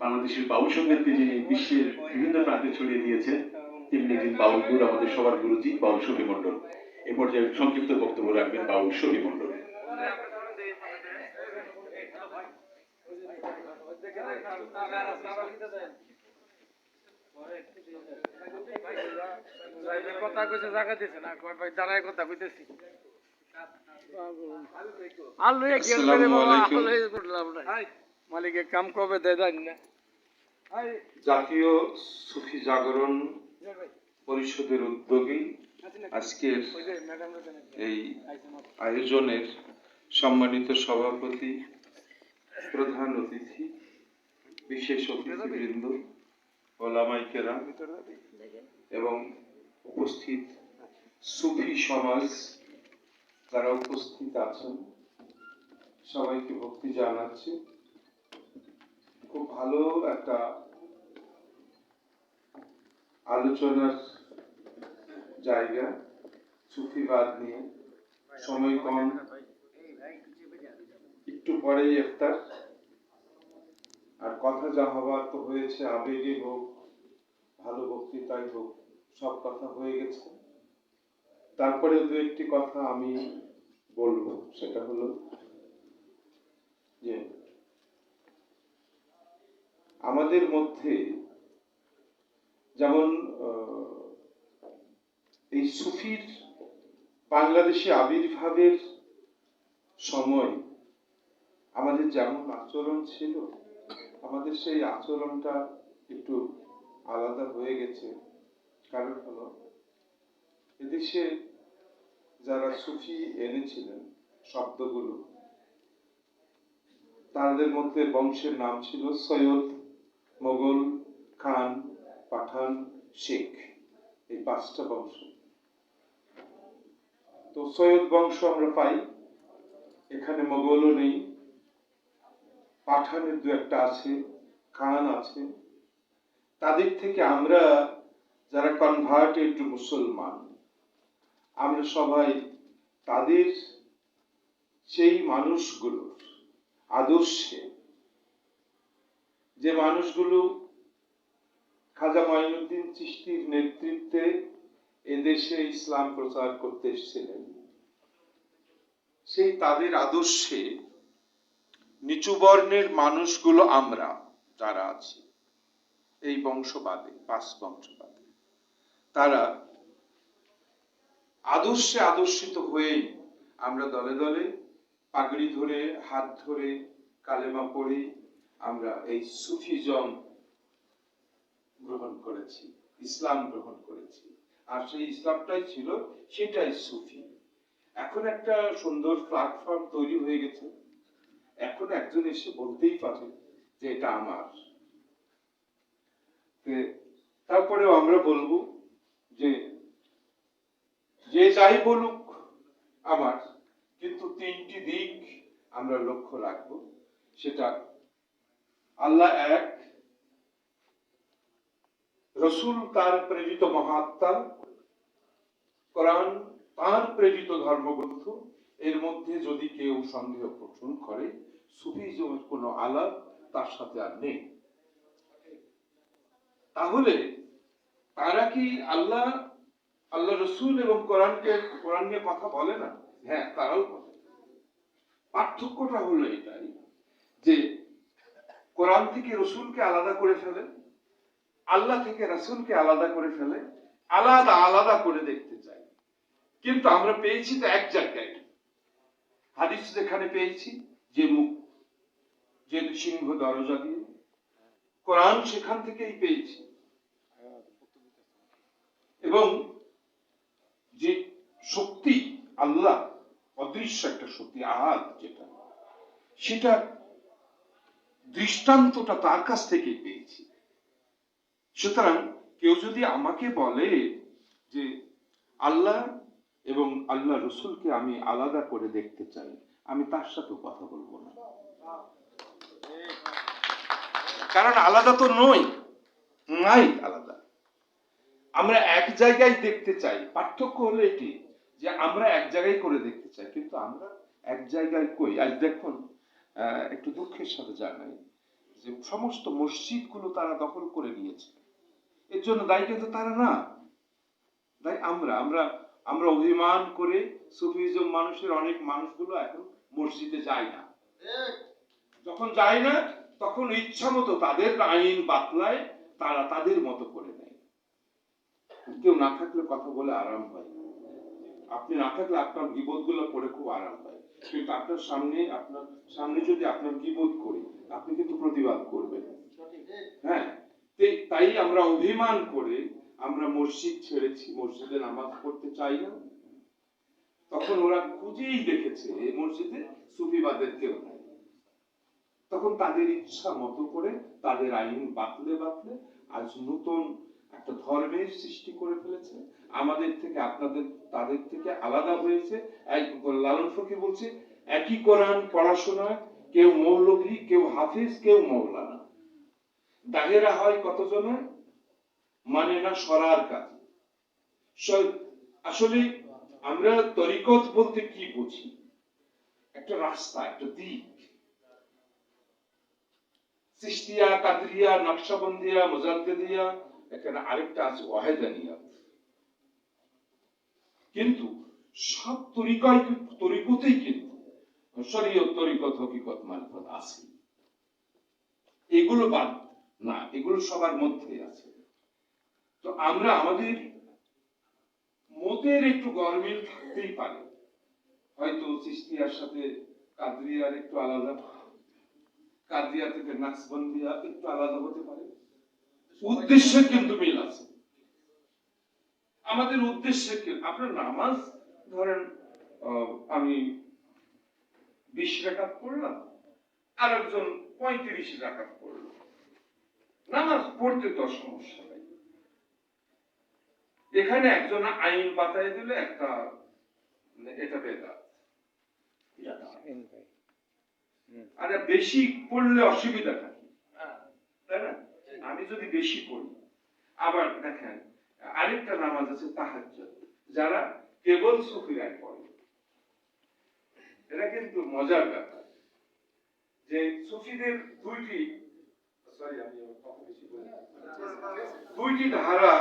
বাংলাদেশের বাউল সঙ্গীতকে যিনি বিশ্বের বিভিন্ন প্রান্তে ছড়িয়ে দিয়েছেন তেমনি একজন বাউল গুরু আমাদের সবার গুরুজি বাউল শফি মন্ডল এ পর্যায়ে সংক্ষিপ্ত বক্তব্য রাখবেন বাউল শফি মন্ডল কথা কইছে জায়গা দিছে না কয় ভাই দাঁড়ায় কথা কইতেছি আলু এ কি করে বাবা আলু করলাম না মালিকের কাম কবে দেয় জানি না। জাতীয় সুফি জাগরণ পরিষদের উদ্যোগী আজকের এই আয়োজনের সম্মানিত সভাপতি প্রধান অতিথি বিশেষ অতিথিবৃন্দ ওলামাইকেরা এবং উপস্থিত সুফি সমাজ যারা উপস্থিত আছেন সবাইকে ভক্তি জানাচ্ছি। খুব ভালো একটা আলোচনার জায়গা, সুফিবাদ নিয়ে। সময় কম। একটু পরেই ইফতার। আর কথা যা হবার তো হয়েছে আবেগে হোক, ভালো বক্তৃতাই হোক, সব কথা হয়ে গেছে। তারপরে দু একটি কথা আমি বলব, সেটা হলো যে আমাদের মধ্যে যেমন এই সুফির বাংলাদেশে আবির্ভাবের সময় আমাদের যেমন আচরণ ছিল, আমাদের সেই আচরণটা একটু আলাদা হয়ে গেছে। কারণ হলো, এদেশে যারা সুফি এনেছিলেন শব্দগুলো, তাদের মধ্যে বংশের নাম ছিল সৈয়দ মোগল, খান, পাঠান, শেখ, এই পাঁচটা বংশ। তো সৈয়দ বংশ আমরা পাই। এখানে মোগলও নেই। পাঠানের দু একটা আছে, খান আছে। তাদের থেকে আমরা যারা কনভার্টেড মুসলমান, আমরা সবাই তাদের সেই মানুষগুলোর আদর্শে যে মানুষগুলো খাজা মাইনুদ্দিন চিশতির নেতৃত্বে এদেশে ইসলাম প্রচার করতে এসেছিলেন, সেই তাদের আদর্শে নিচু বর্ণের মানুষগুলো আমরা যারা আছি, এই বংশবাদে, পাঁচ বংশবাদে, তারা আদর্শে আদর্শিত হয়েই আমরা দলে দলে পাগড়ি ধরে, হাত ধরে, কালেমা পড়ি আমরা এই সুফিজম গ্রহণ করেছি, ইসলাম গ্রহণ করেছি। আর সেই ইসলামটাই ছিল, সেটাই সুফি। এখন একটা সুন্দর প্ল্যাটফর্ম তৈরি হয়ে গেছে। এখন একজন এসে বলতেই পারে যে এটা আমার। তারপরেও আমরা বলব যে যে যাই বলুক আমার, কিন্তু তিনটি দিক আমরা লক্ষ্য রাখব। সেটা আল্লাহ এক, রসুল তার প্রেরিত মহাত্মা, কোরআন তার প্রেরিত ধর্মগ্রন্থ, এর মধ্যে যদি কেউ সন্দেহ পোষণ করে, সুফিজমের কোনো আলাপ তার সাথে আর নেই। তাহলে তারা কি আল্লাহ আল্লাহ রসুল এবং কোরআনকে, কোরআন নিয়ে কথা বলে না? হ্যাঁ তারাও বলে। পার্থক্যটা হলো এটাই যে কোরআন থেকে রসুলকে আলাদা করে ফেলে, আল্লাহ থেকে রসুলকে আলাদা করে ফেলে, আলাদা আলাদা করে দেখতে চাই কিন্তু আমরা পেয়েছি তো এক জায়গায়। হাদিস যেখানে পেয়েছি, যে মুখ, যে সিংহ দরজা দিয়ে। কোরআন সেখান থেকেই পেয়েছি। এবং যে শক্তি আল্লাহ, অদৃশ্য একটা শক্তি, আহাদ যেটা, সেটা দৃষ্টান্তটা তার কাছ থেকেই পেয়েছি। সুতরাং কেউ যদি আমাকে বলে যে আল্লাহ এবং আল্লাহ রসুলকে আমি আলাদা করে দেখতে চাই, আমি তার সাথে কথা বলব না। কারণ আলাদা তো নই, নাই আলাদা। আমরা এক জায়গায় দেখতে চাই, পার্থক্য হলো এটি যে আমরা এক জায়গায় করে দেখতে চাই, কিন্তু আমরা এক জায়গায় কই? আজ দেখুন একটু দুঃখের সাথে জানাই যে সমস্ত মসজিদগুলো তারা দখল করে নিয়েছে। এর জন্য দায়ী কিন্তু তারা না। দায়ী আমরা আমরা আমরা অভিমান করে সুফিজম মানুষের অনেক মানুষগুলো এখন মসজিদে যায় না। যখন যায় না, তখন ইচ্ছা মতো তাদের আইন বাতলায় তারা তাদের মতো করে নেয়। কেউ না থাকলে কথা বলে আরাম হয় আপনি না থাকলে আপনার বিপদগুলো পড়ে খুব আরাম হয়। কিন্তু আপনার সামনে আপনার সামনে যদি আপনার বিপদ করি আপনি কিন্তু প্রতিবাদ করবেন। হ্যাঁ? তাই আমরা অভিমান করে আমরা মসজিদ ছেড়েছি মসজিদে নামাজ পড়তে চাই না। তখন ওরা খুঁজেই দেখেছে এই মসজিদে সুফিবাদের কেউ নাই। তখন তাদের ইচ্ছা মতো করে তাদের আইন বাতলে বাতলে আজ নতুন একটা ধর্মের সৃষ্টি করে ফেলেছে। আমাদের থেকে, আপনাদের, তাদের থেকে আলাদা হয়েছে। লালন ফকির বলছে, একই কোরআন পড়াশোনা, কেউ মৌলভী, কেউ হাফিজ, কেউ মৌলানা। দাহেরা হয় কতজনের মানে না সরার কাজ। আসলে আমরা তরিকত বলতে কি বুঝি? একটা রাস্তা, একটা দিক। সিস্তিয়া, কাদরিয়া, নকশাবন্দিয়া, মুজাদ্দিদিয়া এখানে আরেকটা আছে, ওয়াহেদানিয়া। কিন্তু সব তরিকতেই কিন্তু তরিকত, হকিকত মারফত আছে। এগুলো বাদ না, এগুলো সবার মধ্যে আছে। তো আমরা আমাদের মতের একটু গরমিল থাকতেই পারে। হয়তো সিস্তিয়ার সাথে কাদরিয়ার একটু আলাদা কাদিয়া থেকে নাকসবন্দিয়া একটু আলাদা হতে পারে। উদ্দেশ্যে কিন্তু মিল আছে। আমাদের উদ্দেশ্যে কি- আপনার নামাজ ধরেন আমি বিশ রাকাত পড়লাম আর একজন পঁয়ত্রিশ রাকাত পড়ল। নামাজ পড়তে তো সমস্যা নাই। এখানে একজন আইন বাতায় দিলে একটা মানে এটা বেদাত। আরে বেশি পড়লে অসুবিধা যদি বেশি পড়ি, আবার দেখেন, আরেকটা নামাজ আছে তাহাজ্জুদ, যারা কেবল সুফিরায় পড়ে। এটা কিন্তু মজার ব্যাপার যে সুফিদের দুইটি দুইটি ধারা,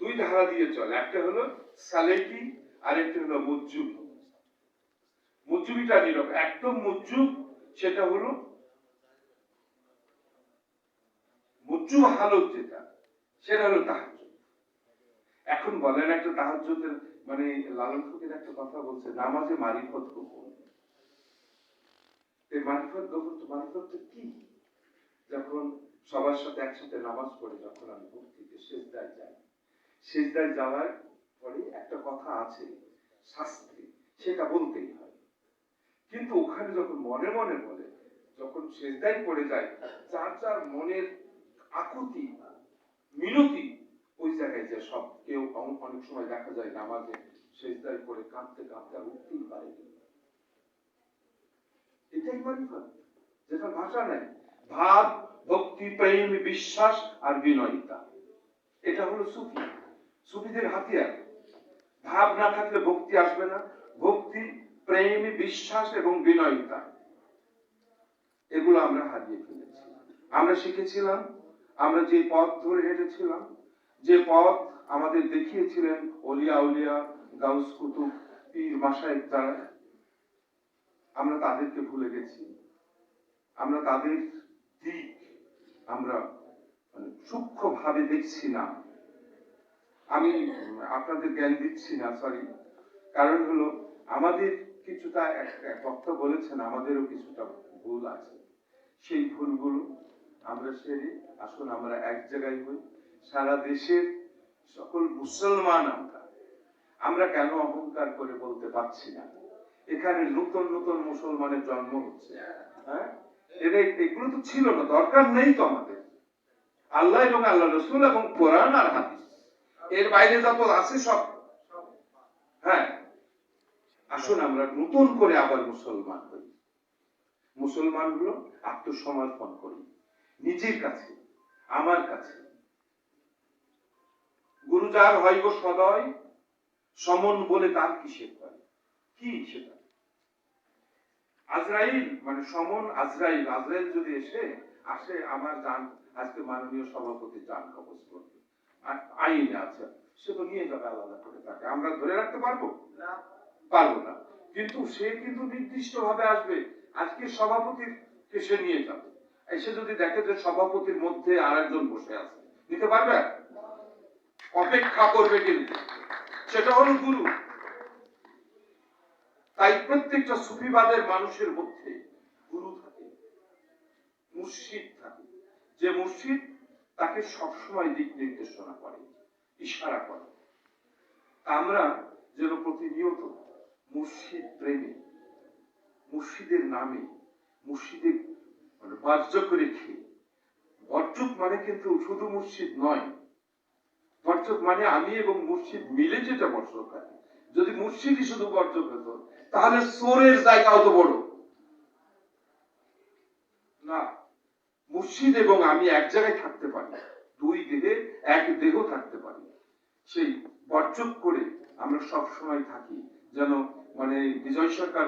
দুই ধারা দিয়ে চলে। একটা হলো সালেকি আরেকটা হলো মুজ্জুব মুজ্জুবিটা নিরব। একদম মজ্জুব সেটা হলো মুজ্জুব হালত যেটা, সেটা হলো তাহাজ্জুদ। এখন বলেন একটা তাহাজ্জুদের মানে লালন ফকির একটা কথা বলছে, নামাজে মারিফত গোপন। এই মারিফত গোপন তো, মারিফত কি? যখন সবার সাথে একসাথে নামাজ পড়ে, যখন আমি ভক্তিতে শেষদায় যাই শেষদায় যাওয়ার পরে একটা কথা আছে শাস্ত্রে সেটা বলতেই হয়। কিন্তু ওখানে যখন মনে মনে বলে, যখন শেষদায় পড়ে যায়, যার যার মনের আকুতি, মিনতি, ওই জায়গায় যে সব কেউ অনেক সময় দেখা যায় নামাজে শেষদায় পড়ে কাঁদতে কাঁদতে আর উঠতেই পারে এটাই মারিফত যেটা ভাষা নেই। ভাব, ভক্তি, প্রেম, বিশ্বাস আর বিনয়িতা। এটা হলো সুফি। সুফিদের হাতিয়ার। ভাব না থাকলে ভক্তি আসবে না। ভক্তি, প্রেম, বিশ্বাস এবং বিনয়িতা। এগুলো আমরা হারিয়ে ফেলেছি। আমরা শিখেছিলাম আমরা যে পথ ধরে হেঁটেছিলাম, যে পথ আমাদের দেখিয়েছিলেন অলিয়া উলিয়া, গাউস কুতুব, পীর মাসায়েক যারা, আমরা তাদেরকে ভুলে গেছি। আমরা তাদের দিক আমরা মানে সূক্ষ্ম ভাবে দেখছি না। আমি আপনাদের জ্ঞান দিচ্ছি না সরি কারণ হলো, আমাদের কিছুটা এক- এক বক্তা বলেছেন, আমাদেরও কিছুটা ভুল আছে। সেই ভুলগুলো আমরা সেরে, আসুন আমরা এক জায়গায় হই। সারা দেশের সকল মুসলমান আমরা। আমরা কেন অহংকার করে বলতে পারছি না? এখানে নতুন নতুন মুসলমানের জন্ম হচ্ছে। হ্যাঁ? এটা এগুলো তো ছিল না, দরকার নেই তো আমাদের। আল্লাহ এবং আল্লাহ রসুল এবং কোরআন আর হাদিস। এর বাইরে যত আছে সব। হ্যাঁ? আসুন আমরা নতুন করে আবার মুসলমান হই। মুসলমান হলো আত্মসমর্পণ করি। নিজের কাছে আমার কাছে। গুরু যার গো সদয় সমন বলে তার কিসের হয় কি সেটা আজরাইল মানে সমন আজরাইল আজরাইল যদি এসে আসে আমার যান আজকে মাননীয় সভাপতি যান কবজ করবে। আইনে আছে সে তো নিয়ে যাবে আলাদা করে তাকে। আমরা ধরে রাখতে পারব? পারব না। কিন্তু সে কিন্তু নির্দিষ্ট ভাবে আসবে। আজকে সভাপতির কে সে নিয়ে যাবে। এসে যদি দেখে যে সভাপতির মধ্যে আর একজন বসে আছে, নিতে পারবে? অপেক্ষা করবে কিন্তু সেটা হলো গুরু। তাই প্রত্যেকটা সুফিবাদের মানুষের মধ্যে গুরু থাকে, মুর্শিদ থাকে। যে মুর্শিদ তাকে সবসময় দিক নির্দেশনা করে, ইশারা করে। আমরা যেন প্রতিনিয়ত মুর্শিদ প্রেমে, মুর্শিদের নামে, মুর্শিদের বার্জক রেখে বর্জক মানে কিন্তু শুধু মুর্শিদ নয়। বর্জক মানে আমি এবং মুর্শিদ মিলে যেটা বর্জক হয় যদি মুর্শিদই শুধু বর্জক হতো, তাহলে সোরের জায়গা অত বড়। না, মুর্শিদ এবং আমি এক জায়গায় থাকতে পারি। দুই দেহে এক দেহ থাকতে পারি। সেই বর্জক করে আমরা সব সময় থাকি। যেন মানে বিজয় সরকার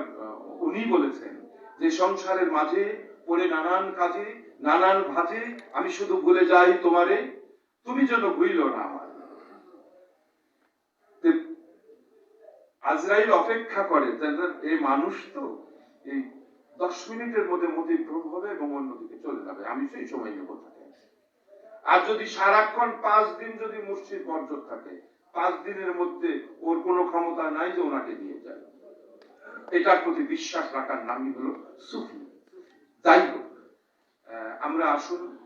উনি বলেছেন যে সংসারের মাঝে পড়ে নানান কাজে, নানান ভাজে, আমি শুধু ভুলে যাই তোমারে। তুমি যেন ভুইল না আজরাইল অপেক্ষা করে এই মানুষ তো, এই দশ মিনিটের মধ্যে মতিভ্রম হবে এবং অন্যদিকে চলে যাবে। আমি সেই সময় নেব তাকে। আর যদি সারাক্ষণ পাঁচ দিন যদি মুর্শিদ বর্জক থাকে, পাঁচ দিনের মধ্যে ওর কোনো ক্ষমতা নাই যে ওনাকে দিয়ে যায়। এটার প্রতি বিশ্বাস রাখার নামই হলো সুফি। যাই হোক আমরা আসুন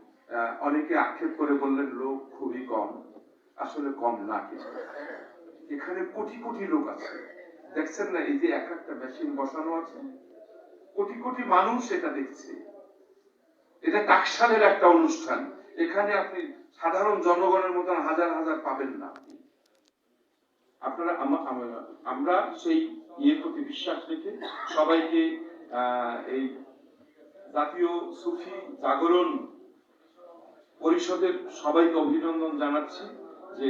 অনেকে আক্ষেপ করে বললেন, লোক খুবই কম। আসলে কম না কিন্তু এখানে কোটি কোটি লোক আছে। দেখছেন না, এই যে এক একটা মেশিন বসানো আছে। কোটি কোটি মানুষ এটা দেখছে। এটা টাকশালের একটা অনুষ্ঠান। এখানে আপনি সাধারণ জনগণের মতন হাজার হাজার পাবেন না। আপনারা আমা- আমা- আমরা সেই ইয়ের প্রতি বিশ্বাস রেখে সবাইকে এই জাতীয় সুফি জাগরণ পরিষদের সবাইকে অভিনন্দন জানাচ্ছি যে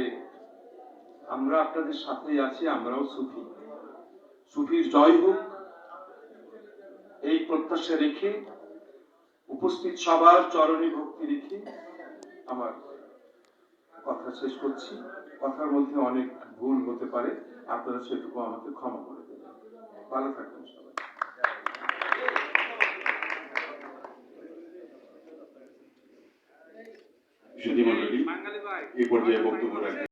আমরা আপনাদের সাথেই আছি, আমরাও সুফি। সুফির জয় হোক। এই প্রত্যাশা রেখে উপস্থিত সবার চরণে ভক্তি রেখে আমার কথা শেষ করছি। কথার মধ্যে অনেক ভুল হতে পারে। আপনারা সেটুকু আমাকে ক্ষমা করে দেবেন। ভালো থাকবেন সবাই। সুধী মন্ডলী এই পর্যায়ে বক্তব্য রাখবেন।